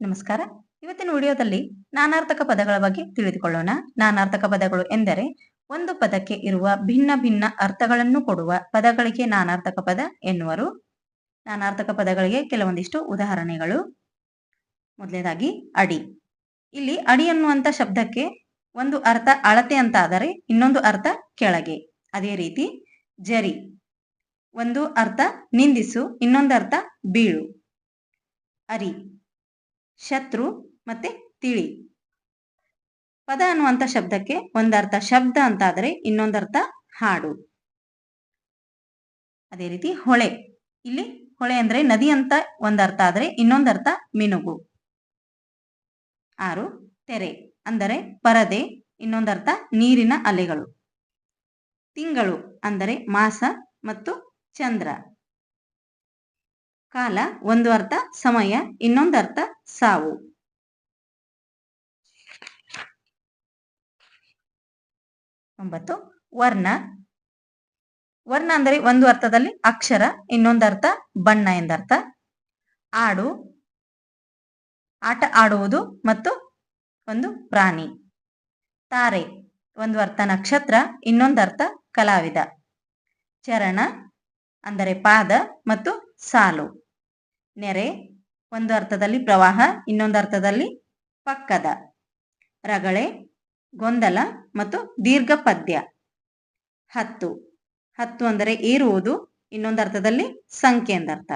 ನಮಸ್ಕಾರ. ಇವತ್ತಿನ ವಿಡಿಯೋದಲ್ಲಿ ನಾನಾರ್ಥಕ ಪದಗಳ ಬಗ್ಗೆ ತಿಳಿದುಕೊಳ್ಳೋಣ. ನಾನಾರ್ಥಕ ಪದಗಳು ಎಂದರೆ ಒಂದು ಪದಕ್ಕೆ ಇರುವ ಭಿನ್ನ ಭಿನ್ನ ಅರ್ಥಗಳನ್ನು ಕೊಡುವ ಪದಗಳಿಗೆ ನಾನಾರ್ಥಕ ಪದ ಎನ್ನುವರು. ನಾನಾರ್ಥಕ ಪದಗಳಿಗೆ ಕೆಲವೊಂದಿಷ್ಟು ಉದಾಹರಣೆಗಳು. ಮೊದಲನೇದಾಗಿ ಅಡಿ. ಇಲ್ಲಿ ಅಡಿ ಅನ್ನುವಂಥ ಶಬ್ದಕ್ಕೆ ಒಂದು ಅರ್ಥ ಅಳತೆ ಅಂತ ಆದರೆ ಇನ್ನೊಂದು ಅರ್ಥ ಕೆಳಗೆ. ಅದೇ ರೀತಿ ಜರಿ. ಒಂದು ಅರ್ಥ ನಿಂದಿಸು, ಇನ್ನೊಂದು ಅರ್ಥ ಬೀಳು. ಅರಿ. ಶತ್ರು ಮತ್ತೆ ತಿಳಿ. ಪದ ಅನ್ನುವಂತ ಶಬ್ದಕ್ಕೆ ಒಂದರ್ಥ ಶಬ್ದ ಅಂತ ಆದರೆ ಇನ್ನೊಂದರ್ಥ ಹಾಡು. ಅದೇ ರೀತಿ ಹೊಳೆ. ಇಲ್ಲಿ ಹೊಳೆ ಅಂದ್ರೆ ನದಿ ಅಂತ ಒಂದರ್ಥ ಆದರೆ ಇನ್ನೊಂದರ್ಥ ಮಿನುಗು. ಆರು ತೆರೆ ಅಂದರೆ ಪರದೆ, ಇನ್ನೊಂದರ್ಥ ನೀರಿನ ಅಲೆಗಳು. ತಿಂಗಳು ಅಂದರೆ ಮಾಸ ಮತ್ತು ಚಂದ್ರ. ಕಾಲ, ಒಂದು ಅರ್ಥ, ಸಮಯ, ಇನ್ನೊಂದು ಅರ್ಥ, ಸಾವು. ಒಂಬತ್ತು, ವರ್ಣ. ವರ್ಣ ಅಂದರೆ ಒಂದು ಅರ್ಥದಲ್ಲಿ ಅಕ್ಷರ, ಇನ್ನೊಂದು ಅರ್ಥ, ಬಣ್ಣ ಎಂದರ್ಥ. ಆಡು. ಆಟ ಆಡುವುದು ಮತ್ತು ಒಂದು ಪ್ರಾಣಿ. ತಾರೆ, ಒಂದು ಅರ್ಥ ನಕ್ಷತ್ರ, ಇನ್ನೊಂದು ಅರ್ಥ ಕಲಾವಿದ. ಚರಣ ಅಂದರೆ ಪಾದ ಮತ್ತು ಸಾಲು. ನೆರೆ, ಒಂದು ಅರ್ಥದಲ್ಲಿ ಪ್ರವಾಹ, ಇನ್ನೊಂದು ಅರ್ಥದಲ್ಲಿ ಪಕ್ಕದ. ರಗಳೆ, ಗೊಂದಲ ಮತ್ತು ದೀರ್ಘ ಪದ್ಯ ಹತ್ತು. ಹತ್ತು ಅಂದರೆ ಏರುವುದು, ಇನ್ನೊಂದು ಅರ್ಥದಲ್ಲಿ ಸಂಖ್ಯೆ ಎಂದರ್ಥ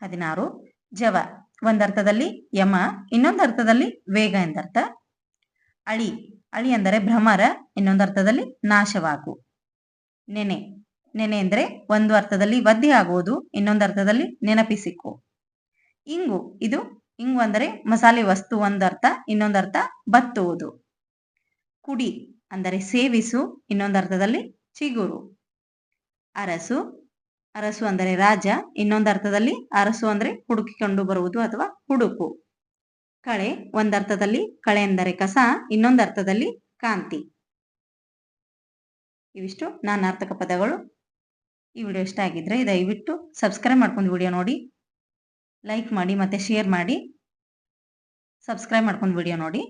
ಹದಿನಾರು. ಜವ ಒಂದರ್ಥದಲ್ಲಿ ಯಮ, ಇನ್ನೊಂದು ಅರ್ಥದಲ್ಲಿ ವೇಗ ಎಂದರ್ಥ ಅಳಿ ಅಳಿ ಅಂದರೆ ಭ್ರಮರ, ಇನ್ನೊಂದು ಅರ್ಥದಲ್ಲಿ ನಾಶವಾಗು. ನೆನೆ ನೆನೆ ಅಂದ್ರೆ ಒಂದು ಅರ್ಥದಲ್ಲಿ ವದ್ದೆ ಆಗುವುದು, ಇನ್ನೊಂದು ಅರ್ಥದಲ್ಲಿ ನೆನಪಿಸಿಕೊ. ಇಂಗು, ಇದು ಇಂಗು ಅಂದರೆ ಮಸಾಲೆ ವಸ್ತು ಒಂದು ಅರ್ಥ, ಇನ್ನೊಂದು ಅರ್ಥ ಬತ್ತುವುದು. ಕುಡಿ ಅಂದರೆ ಸೇವಿಸು, ಇನ್ನೊಂದು ಅರ್ಥದಲ್ಲಿ ಚಿಗುರು. ಅರಸು ಅರಸು ಅಂದರೆ ರಾಜ, ಇನ್ನೊಂದು ಅರ್ಥದಲ್ಲಿ ಅರಸು ಅಂದರೆ ಹುಡುಕಿಕೊಂಡು ಬರುವುದು ಅಥವಾ ಹುಡುಕು. ಕಳೆ ಒಂದರ್ಥದಲ್ಲಿ ಕಳೆ ಎಂದರೆ ಕಸ, ಇನ್ನೊಂದು ಅರ್ಥದಲ್ಲಿ ಕಾಂತಿ. ಇವಿಷ್ಟು ನಾನಾರ್ಥಕ ಪದಗಳು. ಈ ವಿಡಿಯೋ ಇಷ್ಟ ಆಗಿದ್ರೆ ದಯವಿಟ್ಟು ಸಬ್ಸ್ಕ್ರೈಬ್ ಮಾಡ್ಕೊಂಡು ವಿಡಿಯೋ ನೋಡಿ. ಲೈಕ್ ಮಾಡಿ ಮತ್ತೆ ಶೇರ್ ಮಾಡಿ. ಸಬ್ಸ್ಕ್ರೈಬ್ ಮಾಡ್ಕೊಂಡು ವಿಡಿಯೋ ನೋಡಿ.